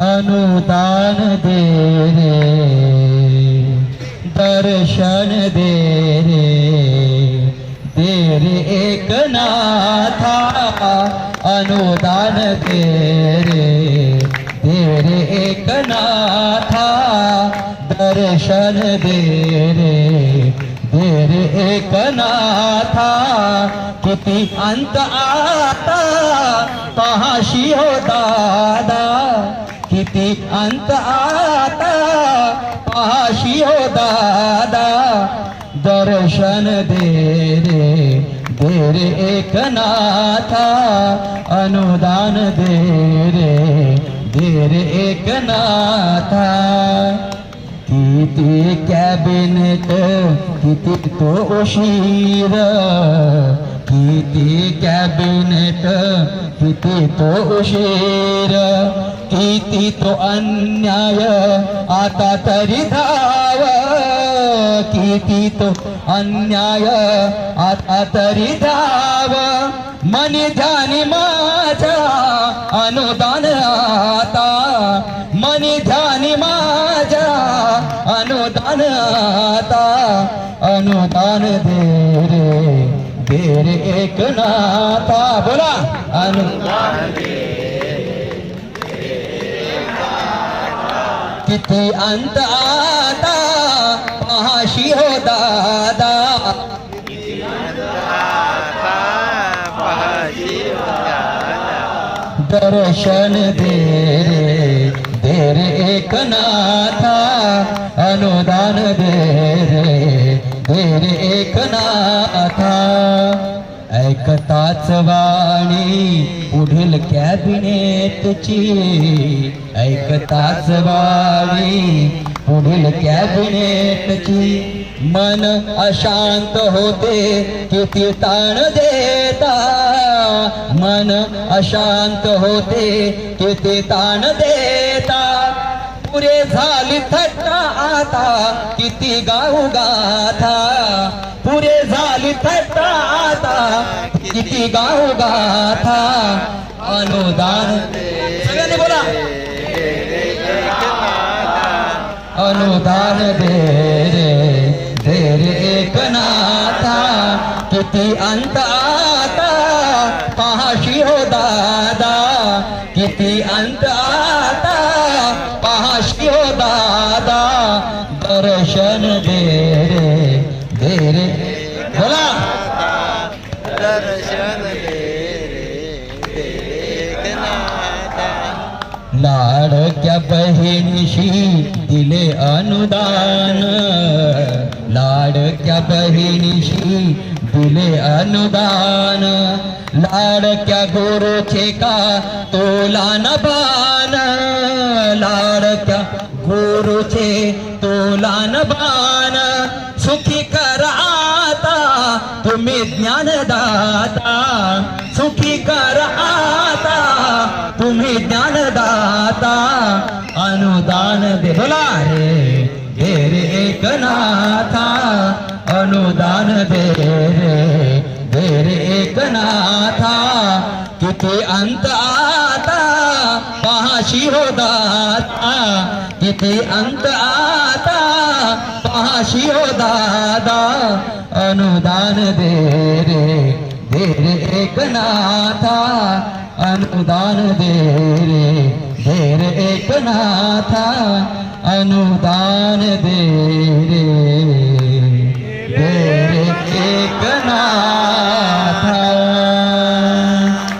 अनुदान दे रे, दर्शन दे रे तेरे एक नाथा अनुदान दे रे तेरे एक नाथा दर्शन दे रे तेरे एक नाथा किति अंत आता कहाँ शी हो दादा किती अंत आता? पहाशी हो दादा, दर्शन दे रे दे रे एकनाथा। अनुदान दे रे दे रे एकनाथा। किती कॅबिनेट, किती तो उशीर। किती कॅबिनेट, किती तो उशीर। किती तो अन्याय, आता तरी धाव किती तो अन्याय, आता तरी धाव मनी ध्यानी माझ्या अनुदान आता। मनी ध्यानी माझ्या अनुदान आता। अनुदान दे रे दे रे एक नाता। बोला, अनुदान किती अंत आता पहाशी हो दादा। दर्शन दे रे दे रे एकनाथा अनुदान दे रे दे रे एकनाथा ऐकताच वाणी पुढील कॅबिनेटची ऐकताच वाणी पुढील कॅबिनेटची मन अशांत होते किती ताण देता. मन अशांत होते किती ताण देता. पुरे झाली थट्टा आता किती गाऊ गाथा. थट्टा किती गाथा अनुदान सगळ्यांनी बोला। अनुदान दे रे दे रे एकनाथा किती अंत आता पहाशी हो दादा किती अंत आता पहाशी हो दादा, दर्शन लाडक्या बहिणीशी दिले अनुदान? लाडक्या बहिणीशी दिले अनुदान? लाडक्या गुरुचे का तोला बाण लाडक्या गुरुचे तोला न बाण सुखी कर आता तुम्ही ज्ञानदाता। सुखी कर अनुदान दे बोला रे दे रे एकनाथा अनुदान दे रे दे रे एकनाथा किती अंत आता पहाशी हो दाता किती अंत आता पहाशी हो दादा। अनुदान दे रे दे रे एकनाथा अनुदान दे रे दे ना था अनुदान दे।